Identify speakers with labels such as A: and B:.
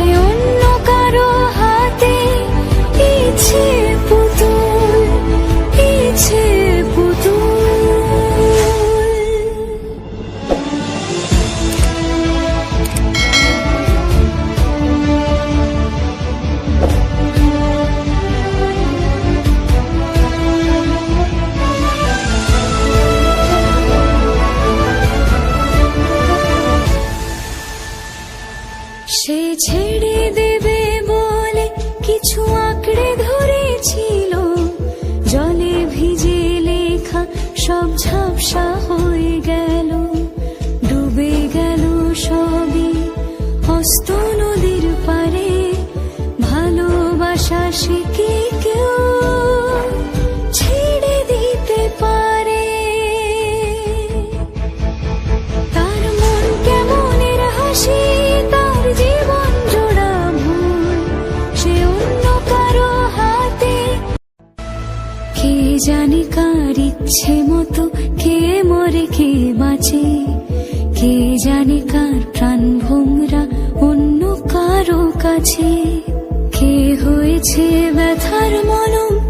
A: সে ভালোবাসা কেউ ছেড়ে দিতে পারে? তার মন কেমনের হাসি, তার জীবন সে অন্য কারও হাতে কে জানে কার ইচ্ছে মতো, কে মরে, কে বাঁচে? কে জানে কার প্রাণ ভোমরা অন্য কারও কাছে? হয়েছে ব্যথার মলম।